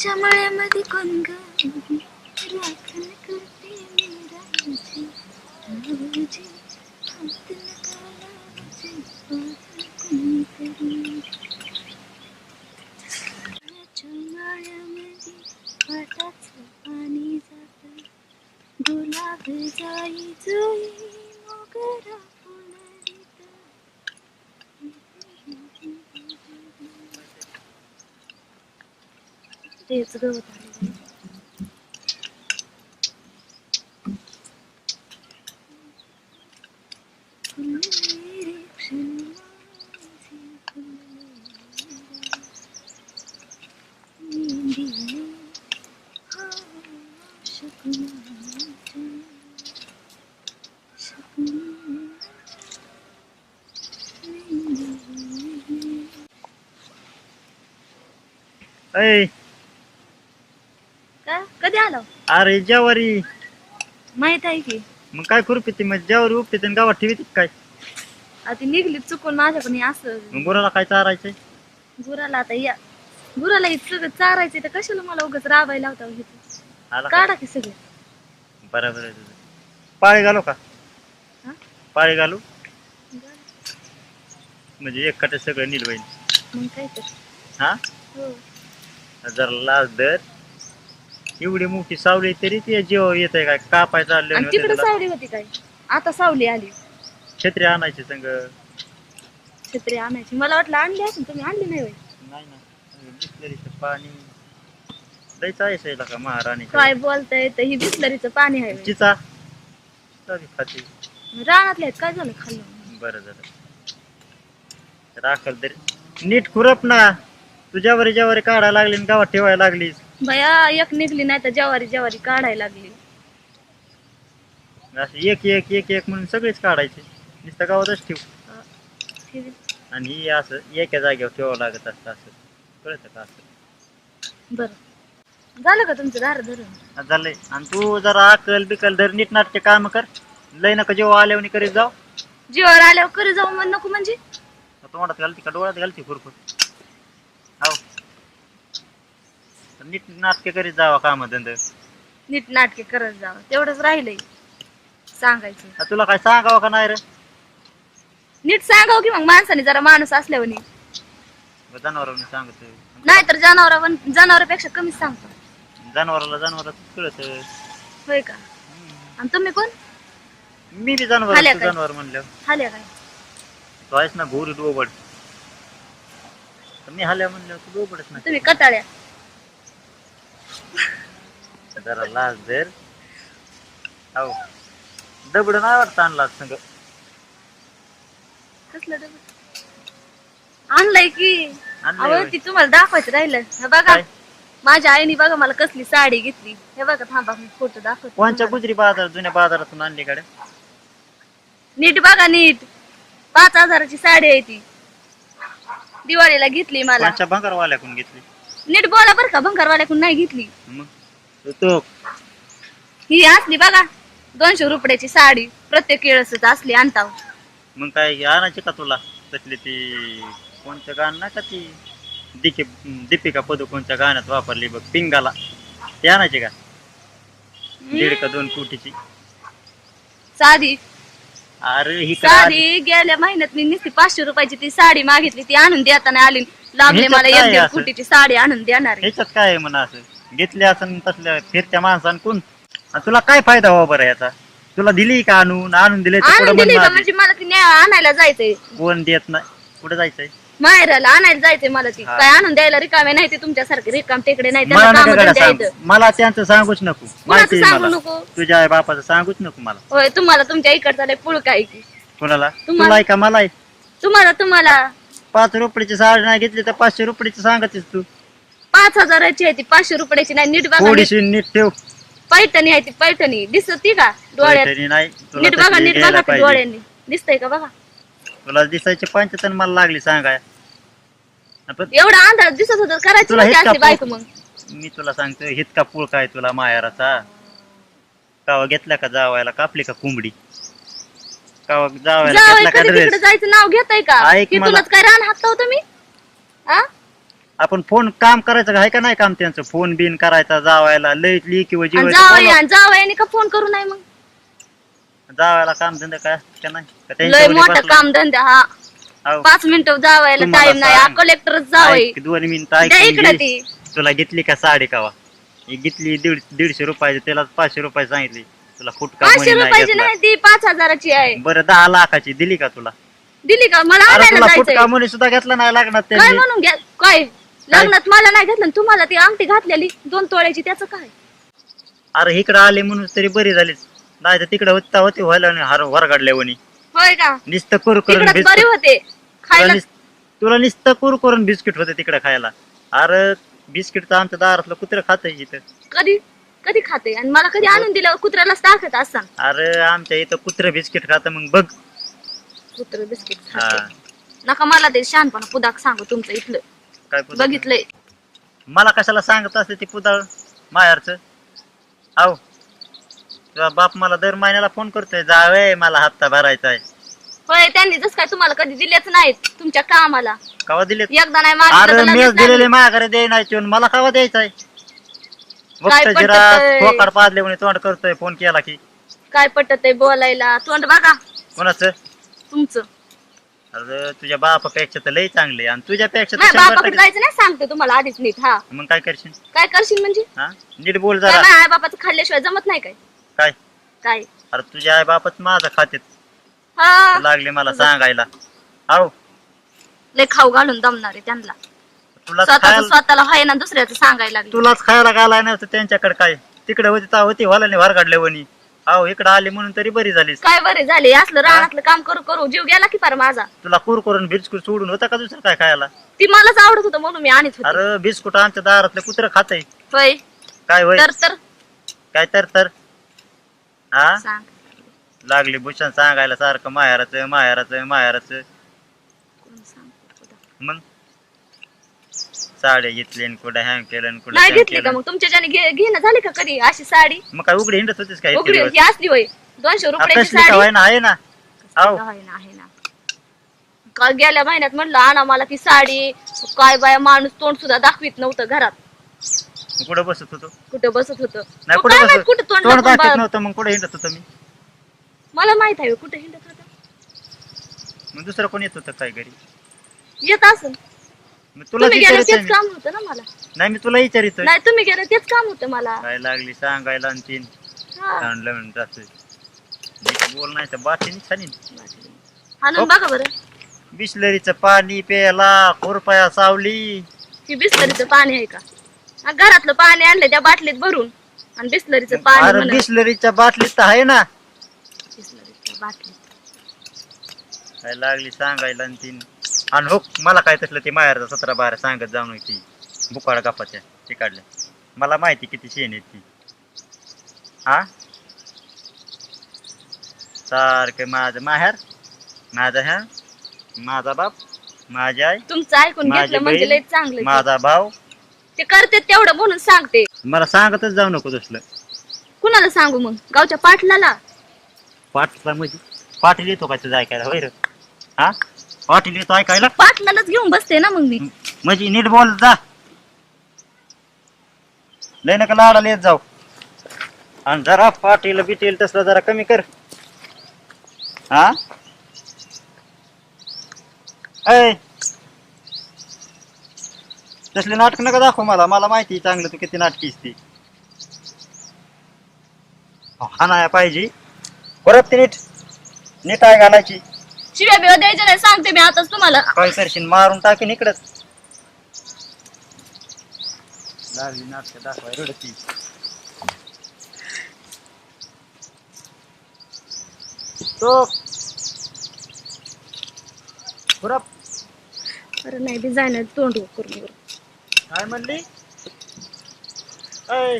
पाण्याच्या मळ्यामध्ये कोण ग राखण करते मी राजाची. राजाची. हात नका लावायचे, पाहत कोणीतरी. पाण्याच्या मळ्यामध्ये पाटाचं पाणी जात गुलाब जाई जुई मोगरा तेच गवत आलेलं आहे. फुलनिरीक्षण माझे फुलनिरीक्षण. मेंदीने हा शकुनाचा, शकुनाचा मेंदीने. अय का कधी आलो अरे ज्यावारी माहीत आहे की. मग काय करू पिते मग ज्यावारी उपटे आणि गावात ठेवी काय? आता ती निघली चुकून माझ्याकडे असं. मग गुराला काय चारायचंय? गुराला आता या. गुराला इतकं चारायचं तर कशाला मला उगाच राबायला होता इथं आला का? काढा की सगळे. बरोबर आहे पाळी घालू का? हा? पाळी घालू? म्हणजे एक कटे सगळं नील होईल. मग काय तर. हा? हो. जर लाज दर एवढी मोठी सावली तरी ते जीव येत आहे काय कापायचं आणि तिकडे सावली होती काय? आता सावली आली. छत्री आणायची संग. छत्री आणायची. मला वाटलं आणली असेल तुम्ही आणली नाही होय? नाही ना बिसलरीचं पाणी. लयच आहे साईला का महाराणी काय बोलताय तर ही बिस्लरीचं पाणी आहे होय. चिचा खाते. रानातले आहेत काय झालं खाल्लं? बरं झालं. राखल तरी. नीट खुरप ना. तू ज्यावारी ज्यावारी काढायला लागली आणि गावात ठेवायला लागलीस. बया एक निघली नाही तर जवारी जवारी काढायला लागली. असं एक एक एक एक म्हणून सगळेच काढायचे. नुसतं गावातच ठेव. आणि ही असं एका जागेवर ठेवावं लागत असतं असं. कळतं का असं? बरं. झालं का तुमचं दार धरून? आता झालंय. आणि तू जरा अकल बिकल धर नीट नाटके काम कर. लय नका जेव्हा आल्यावर करीत जाऊ. जीवावर आल्यावर करी जाऊ मग नको म्हणजे? तोंडात घालते का डोळ्यात घालते खुरपूर हो तर नीट नाटके करीत जावा काम धंद नीट नाटके करत जावं. तेवढंच राहिलंय. सांगायचं. तुला काय सांगावं का नाही रे? नीट सांगावं की मग माणसाने जरा माणूस असल्यावर जनावरांनी सांगतोय. नाही तर जनावर जनावरापेक्षा कमीच सांगतो. जनावराला जनावरात कळत. होय का? आणि तुम्ही कोण? मी बी जनावर खाल्या काय? जनावर म्हणलं हाल्या काय? तू आहेस ना भोरी डोबड तर मी हाल्या म्हणलं तू डोबडच ना तुम्ही कटाळ्या. जरा धर हो दबड नाही वाटत आणला संग. कसलं डबल आणलंय की. आणलंय अहो होय. ती तुम्हाला दाखवायचं राहिलं. हे बघा काय? माझ्या आईने बघा मला कसली साडी घेतली. हे बघा थांबा मी फोटो दाखवते कोणच्या तुम्हाला. गुजरी बाजार जुन्या बाजारातून आणली कडे नीट बघा नीट. पाच हजाराची साडी आहे ती. दिवाळीला घेतली मला. कोणच्या भंगारवाल्याकडून घेतली? नीट बोला बरं का भंगारवाल्याकडून नाही घेतली. मग? तू तो ही असली बघा दोनशे रुपयाची साडी प्रत्येक वेळेसच असली आणता. मग काय आणायची का तुला? तसली ती कोणतं गाणं नाही का ती? दिके दीपिका पदुकोणच्या गाण्यात वापरली बघ पिंगाला. ती आणायची का? दीड का दोन कोटीची. साधी. अरे ही? साडी गेल्या महिन्यात मी नुसती पाचशे रुपयाची ती साडी मागितली ती आणून देताना आली. ह्याच्यात मला काय एक दीड असं? कोटीची साडी आणून देणार आहे. ह्याच्यात काय आहे म्हणा असं घेतले असं तसल्या फिरत्या माणसानं कोण आणि तुला काय फायदा व्हावा बरं याचा तुला दिली का आणून आणून दिले तर आणून पुढं दिली म्हण का माझी. म्हणजे मला ती न्या- आणायला जायचंय कोण देत नाही कुठे जायचंय माहेराला आणायला जायचंय मला ती हा. काय आणून द्यायला रिकामे नाही ते तुमच्यासारखे रिकाम टेकडे नाही मला त्यांना नका कामं गड्या धंदे सांगू. आहेत. मला त्यांचं सांगूच नको माहिती आहे सांगू मला नको? तुझ्या आई बापाचं सांगूच नको मला होय तुम्हाला तुमच्या इकडचा लय पुळका आहे की कुणाला तुम्हाला- तुला का मला? तुम्हाला तुम्हाला पाच रुपयाची साडी नाही घेतली तर पाचशे रुपयाची सांगतेस तू. पाच हजाराची आहे ती पाचशे रुपयाची नाही नीट बघा नीट- थोडीशी नीट ठेव. पैठणी आहे ती पैठणी. दिसती का डोळ्यात? पैठणी नाही तुला नीट बघा नीट घ्यायला बघा ती पाहिजे. डोळ्यांनी. दिसतंय का बघा? तुला दिसायचे पंचतन मला लागली सांगाय. पण एवढा अंदाज दिसत होत करायची तुला नव्हती बायको मग. मी तुला सांगतो हितका पूळ काय तुला मायाराचा? कावा घेतला का जावायला कापली का कोंबडी? कावा जावायला जावई घेतला का कधी तिकडे ड्रेस जायचं नाव घेताय का? ऐक मला. काय रान हाकता होतं मी हा आपण फोन काम करायचं आहे का नाही काम त्यांचं? फोन बिन करायचा जावायला लई ली किंवा आणि जीव जावई आणि जावयाने का फोन करू नाही मग? जावायला काम धंदा काय? असतं का नाही? का लय त्यांच्यावर मोठा बसला? काम धंदा हा. अहो, पाच मिनिटं जावायला तुम्हाला टाइम नाही. सांग. कलेक्टरच जावई. ऐक, दोन मिनिटं द्या इकडे तुला घेतली का साडी कावा? ही घेतली दीड दीडशे रुपयाची त्याला पाचशे रुपये सांगितली. तुला फुटका पाचशे मणी नाही रुपयाची घेतला. नाही ती पाच हजाराची आहे. बरं दहा लाखाची दिली का तुला? दिली का? मला अरे आणायला तुला जायचंय. फुटका मणी सुद्धा घेतला नाही लागणार काय त्यांनी? म्हणून घ्या काय? लग्नात मला नाही घेतलं आणि तुम्हाला ती अंगठी घातलेली दोन तोळ्याची त्याचं काय? अरे इकडे आले म्हणून तरी बरी झाली नाही तर तिकडे होता होती व्हायला आणि हार वरगाडल्यावानी होय का? नुसतं कुर करून बरे बिस्किट. होते. तुला खायला नुस- तुला नुसतं कुर करून बिस्किट होते तिकडे खायला. अरे बिस्किट तर आमच्या दारातलं कुत्र खात इथं. कधी? कधी खाते? आणि मला कधी आणून दिलं कुत्र्यालाच टाकत असतान अरे आमच्या इथं कुत्र बिस्किट खात मग बघ. कुत्र बिस्किट हा. खाते नका मला ते शहाणपणा पुदाक सांगू तुमचं इथलं. काय बघितलंय. मला कशाला सांगत असते ती कुदाळ मायारचं आहो. तुझा बाप मला दर महिन्याला फोन करतोय जावे मला हप्ता भरायचा आहे. होय त्यांनी जस काय तुम्हाला कधी दिलेच नाहीत तुमच्या कामाला. कवा दिले एकदा नाही अरे मागितलं तर मीच लगेच दिलेले. माझ्याकडे दे नाही मला कवा द्यायचा आहे? काय पटतंय? पाजले म्हणे तोंड करतोय फोन केला की. काय पटत आहे बोलायला? तोंड बघा. कोणाचं? तुमचं. अरे तुझ्या बापापेक्षा तर लई चांगले. आणि तुझ्यापेक्षा तर नाही शंभर बापाकडे टक्के जायचं नाही सांगते तुम्हाला आधीच नीट हा. मग काय करशील? काय करशील म्हणजे? हा? नीट बोल काय जरा माझ्या बापाचं खाल्ल्याशिवाय जमत नाही काय? काय? काय? अरे तुझ्या आई बापच माझं खातेत. हा. लागले मला सांगायला. आहो. लय खाऊ घालून दमणार आहे त्यांना. तुलाच स्वतःच खायला स्वतःला हाय ना दुसऱ्याचं सांगायला लागले. तुलाच खायला घालाय नव्हतं त्यांच्याकडे काय? तिकडे होती ता होती व्हायला नाही वार काढले वनी अहो इकडे आली म्हणून तरी बरी झालीस. काय बरे झाले? असलं रानातलं काम करू करू जीव गेला की फार माझा. तुला कुर करून बिस्कुट सोडून होता का दुसरं काय खायला? ती मलाच आवडत होतं म्हणून मी आणत होते. अरे बिस्कुट आमच्या दारातलं कुत्र खातय. होय. काय होय? तर तर? काय तर तर? हा? सांग. लागली भूषण सांगायला सारखं माहेराचं माहेराचं माहेराचं. कोण? मग? साड्या घेतली आणि कुठं हँग केलं आणि कुठं नाही घेतली का मग? तुमच्या ज्याने घे- घेणं झाली का कधी अशी साडी? मग काय उघडी हिंडत होतीस काय उघडी ही असली होय. दोनशे रुपयाची कसली का साडी. होय ना. आहे ना आहो. आहे ना आहे ना. का गेल्या महिन्यात म्हणलं आणा मला ती साडी. काय बाया माणूस तोंड सुद्धा दाखवित नव्हतं घरात. कुठं बसत होतो? कुठं बसत होतं? नाही कुठं बसत तोंड तोंड दाखवून दाखवत बा- नव्हतं मग कुठं हिंडत होतो मी? मला माहीत आहे कुठं हिंडत होतं. मग दुसरं कोण येत होतं काय घरी? येत असेल. मग तुला तुम्ही गेले विचारितोय तेच मी. काम होतं ना मला. नाही मी तुला विचारितोय नाही तुम्ही गेले तेच काम होतं मला. काय लागली सांगायला आणि तीन हा. आणलं म्हणून जातोय. नीट बोल नाही तर बाटली छानी आणून बघा. बरं. बिस्लरीचं पाणी प्यायला खुरपाया सावली. ही बिस्लरीचं पाणी आहे का? हा, घरातलं पाणी आणलं त्या बाटलीत भरून. आणि बिस्लरीचं पाणी अरे म्हणा. बिस्लरीच्या बाटलीत तर आहे ना. बिस्लरीच्या बाटलीत. काय लागली सांगायला आणि तीन आणि हो मला काय तसलं ते माहेरचा सतरा बारा सांगत जाऊन ती बुकाड गप्पाच्या ते काढल्या मला माहिती किती शेण आहेत ती. हा सारखं माझं माहेर माझा ह्या माझा बाप माझी आई तुमचं ऐकून माझी घेतलं म्हणजे लय चांगलं. माझा भाऊ. ते करते तेवढं म्हणून सांगते. मला सांगतच जाऊ नको तसलं. कुणाला सांगू मग? गावच्या पाटलाला? पाटला म्हणजे पाटील येतो का तुझं ऐकायला? होय रे. हा पाटील येतो ऐकायला? पाटलालाच घेऊन बसते ना मग मी. म्हणजे नीट बोल जा. लय नका लाडाला येत जाऊ. आणि जरा पाटील बिटील तसलं जरा कमी कर. हा? ऐ! तसले नाटक नका दाखव मला. मला माहिती आहे चांगलं तू किती नाटकीस ती. हा नाही पाहिजे. परत ती नीट. नीट आहे घालायची. शिव्या बिव्या द्यायच्या नाही सांगते मी आताच तुम्हाला. काय करशील? मारून टाकीन इकडच लागली नाटक दाखवाय रडती. तो. खुरप अरे नाही डिझायनर तोंड करून. काय म्हणली? ऐ.